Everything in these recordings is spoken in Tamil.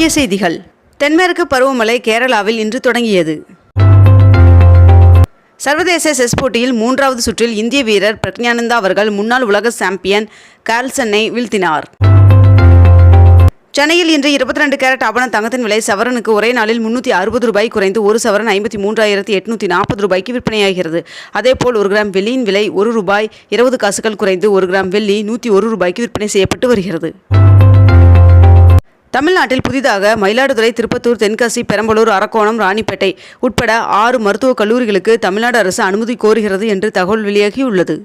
முக்கிய செய்திகள். தென்மேற்கு பருவமழை கேரளாவில் இன்று தொடங்கியது. சர்வதேச செஸ் போட்டியில் மூன்றாவது சுற்றில் இந்திய வீரர் பிரக்ஞானந்தா அவர்கள் முன்னாள் உலக சாம்பியன் கார்ல்சனை வீழ்த்தினார். சென்னையில் இன்று இருபத்தி ரெண்டு கேரட் ஆபண தங்கத்தின் விலை சவரனுக்கு ஒரே நாளில் முன்னூற்றி அறுபது ரூபாய் குறைந்து ஒரு சவரன் ஐம்பத்தி மூன்றாயிரத்தி எட்நூற்றி நாற்பது ரூபாய்க்கு விற்பனையாகிறது. அதேபோல் ஒரு கிராம் வெள்ளியின் விலை ஒரு ரூபாய் இருபது காசுகள் குறைந்து ஒரு கிராம் வெள்ளி நூற்றி ஒரு ரூபாய்க்கு விற்பனை செய்யப்பட்டு வருகிறது. தமிழ்நாட்டில் புதிதாக மயிலாடுதுறை திருப்பத்தூர் தென்காசி பெரம்பலூர் அரக்கோணம் ராணிப்பேட்டை உட்பட ஆறு மருத்துவக் கல்லூரிகளுக்கு தமிழ்நாடு அரசு அனுமதி கோருகிறது என்று தகவல் வெளியாகியுள்ளது.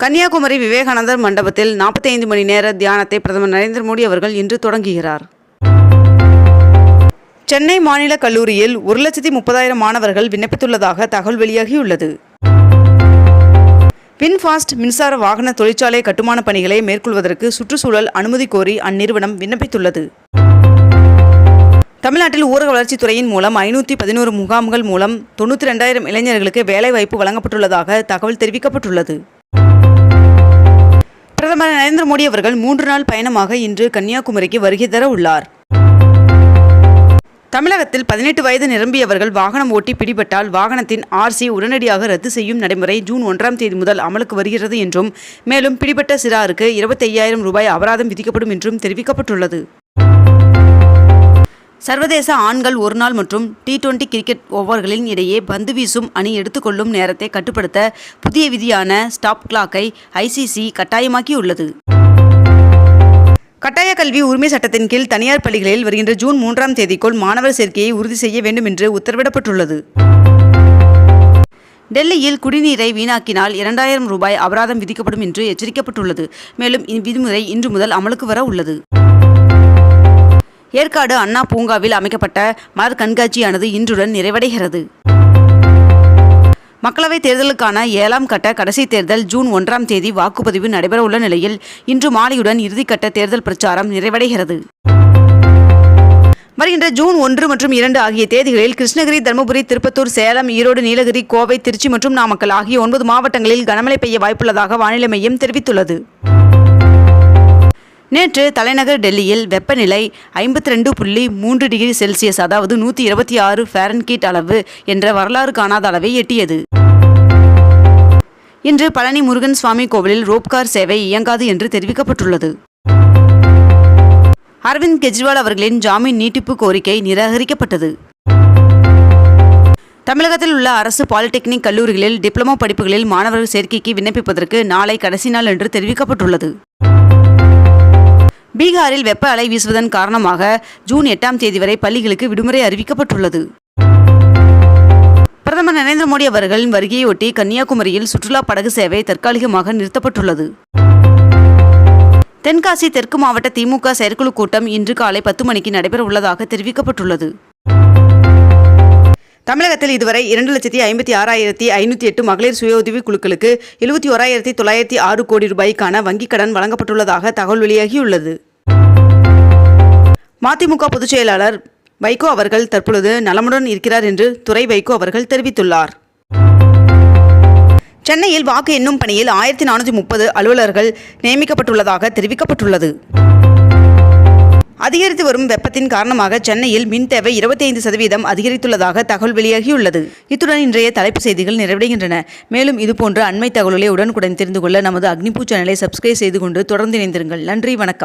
கன்னியாகுமரி விவேகானந்தர் மண்டபத்தில் 45 மணி நேர தியானத்தை பிரதமர் நரேந்திர மோடி அவர்கள் இன்று தொடங்குகிறார். சென்னை மாநில கல்லூரியில் ஒரு லட்சத்தி முப்பதாயிரம் மாணவர்கள் விண்ணப்பித்துள்ளதாக தகவல் வெளியாகியுள்ளது. பின்ஃபாஸ்ட் மின்சார வாகன தொழிற்சாலை கட்டுமான பணிகளை மேற்கொள்வதற்கு சுற்றுச்சூழல் அனுமதி கோரி அந்நிறுவனம் விண்ணப்பித்துள்ளது. தமிழ்நாட்டில் ஊரக வளர்ச்சித் துறையின் மூலம் ஐநூற்றி பதினோரு முகாம்கள் மூலம் தொண்ணூற்றி ரெண்டாயிரம் இளைஞர்களுக்கு வேலைவாய்ப்பு வழங்கப்பட்டுள்ளதாக தகவல் தெரிவிக்கப்பட்டுள்ளது. பிரதமர் நரேந்திர மோடி அவர்கள் மூன்று நாள் பயணமாக இன்று கன்னியாகுமரிக்கு வருகை தர உள்ளார். தமிழகத்தில் பதினெட்டு வயது நிரம்பியவர்கள் வாகனம் ஓட்டி பிடிபட்டால் வாகனத்தின் ஆர்சி உடனடியாக ரத்து செய்யும் நடைமுறை ஜூன் ஒன்றாம் தேதி முதல் அமலுக்கு வருகிறது என்றும் மேலும் பிடிபட்ட சிறாருக்கு இருபத்தையாயிரம் ரூபாய் அபராதம் விதிக்கப்படும் என்றும் தெரிவிக்கப்பட்டுள்ளது. சர்வதேச ஆண்கள் ஒருநாள் மற்றும் டி டுவெண்டி கிரிக்கெட் ஓவர்களின் இடையே பந்து வீசும் அணி எடுத்துக்கொள்ளும் நேரத்தை கட்டுப்படுத்த புதிய விதியான ஸ்டாப் கிளாக்கை ஐசிசி கட்டாயமாக்கியுள்ளது. கட்டாய கல்வி உரிமை சட்டத்தின் கீழ் தனியார் பள்ளிகளில் வருகின்ற ஜூன் மூன்றாம் தேதிக்குள் மாணவர் சேர்க்கையை உறுதி செய்ய வேண்டும் என்று உத்தரவிடப்பட்டுள்ளது. டெல்லியில் குடிநீரை வீணாக்கினால் இரண்டாயிரம் ரூபாய் அபராதம் விதிக்கப்படும் என்று எச்சரிக்கப்பட்டுள்ளது. மேலும் இவ்விதிமுறை இன்று முதல் அமலுக்கு வர உள்ளது. ஏற்காடு அண்ணா பூங்காவில் அமைக்கப்பட்ட மலர் கண்காட்சியானது இன்றுடன் நிறைவடைகிறது. மக்களவைத் தேர்தலுக்கான ஏழாம் கட்ட கடைசி தேர்தல் ஜூன் ஒன்றாம் தேதி வாக்குப்பதிவு நடைபெறவுள்ள நிலையில் இன்று மாலையுடன் இறுதிக்கட்ட தேர்தல் பிரச்சாரம் நிறைவடைகிறது. வருகின்ற ஜூன் ஒன்று மற்றும் இரண்டு ஆகிய தேதிகளில் கிருஷ்ணகிரி தருமபுரி திருப்பத்தூர் சேலம் ஈரோடு நீலகிரி கோவை திருச்சி மற்றும் நாமக்கல் ஆகிய ஒன்பது மாவட்டங்களில் கனமழை பெய்ய வாய்ப்புள்ளதாக வானிலை மையம் தெரிவித்துள்ளது. நேற்று தலைநகர் டெல்லியில் வெப்பநிலை ஐம்பத்தி ரெண்டு புள்ளி மூன்று டிகிரி செல்சியஸ் அதாவது நூற்றி இருபத்தி ஆறு ஃபேரன்கீட் அளவு என்ற வரலாறு காணாத அளவை எட்டியது. இன்று பழனி முருகன் சுவாமி கோவிலில் ரோப்கார் சேவை இயங்காது என்று தெரிவிக்கப்பட்டுள்ளது. அரவிந்த் கெஜ்ரிவால் அவர்களின் ஜாமீன் நீட்டிப்பு கோரிக்கை நிராகரிக்கப்பட்டது. தமிழகத்தில் உள்ள அரசு பாலிடெக்னிக் கல்லூரிகளில் டிப்ளமோ படிப்புகளில் மாணவர்கள் சேர்க்கைக்கு விண்ணப்பிப்பதற்கு நாளை கடைசி நாள் என்று தெரிவிக்கப்பட்டுள்ளது. பீகாரில் வெப்ப அலை வீசுவதன் காரணமாக ஜூன் எட்டாம் தேதி வரை பள்ளிகளுக்கு விடுமுறை அறிவிக்கப்பட்டுள்ளது. பிரதமர் நரேந்திர மோடி அவர்களின் வருகையொட்டி கன்னியாகுமரியில் சுற்றுலா படகு சேவை தற்காலிகமாக நிறுத்தப்பட்டுள்ளது. தென்காசி தெற்கு மாவட்ட திமுக செயற்குழு கூட்டம் இன்று காலை பத்து மணிக்கு நடைபெற உள்ளதாக தெரிவிக்கப்பட்டுள்ளது. தமிழகத்தில் இதுவரை இரண்டு லட்சத்தி ஐம்பத்தி ஆறாயிரத்தி ஐநூற்றி எட்டு மகளிர் சுய உதவி குழுக்களுக்கு எழுபத்தி ஓராயிரத்தி தொள்ளாயிரத்தி ஆறு கோடி ரூபாய்க்கான வங்கிக் கடன் வழங்கப்பட்டுள்ளதாக தகவல் வெளியாகியுள்ளது. மதிமுக பொதுச் செயலாளர் வைகோ அவர்கள் தற்பொழுது நலமுடன் இருக்கிறார் என்று துறை வைகோ அவர்கள் தெரிவித்துள்ளார். சென்னையில் வாக்கு எண்ணும் பணியில் ஆயிரத்தி நானூற்றி முப்பது அலுவலர்கள் நியமிக்கப்பட்டுள்ளதாக தெரிவிக்கப்பட்டுள்ளது. அதிகரித்து வரும் வெப்பத்தின் காரணமாக சென்னையில் மின் தேவை இருபத்தி ஐந்து சதவீதம் அதிகரித்துள்ளதாக தகவல் வெளியாகியுள்ளது. இத்துடன் இன்றைய தலைப்பு செய்திகள் நிறைவடைகின்றன. மேலும் இதுபோன்ற அண்மை தகவல்களை உடனுக்குடன் தெரிந்து கொள்ள நமது அக்னிபூ சேனலை சப்ஸ்கிரைப் செய்து கொண்டு தொடர்ந்து இணைந்திருங்கள். நன்றி வணக்கம்.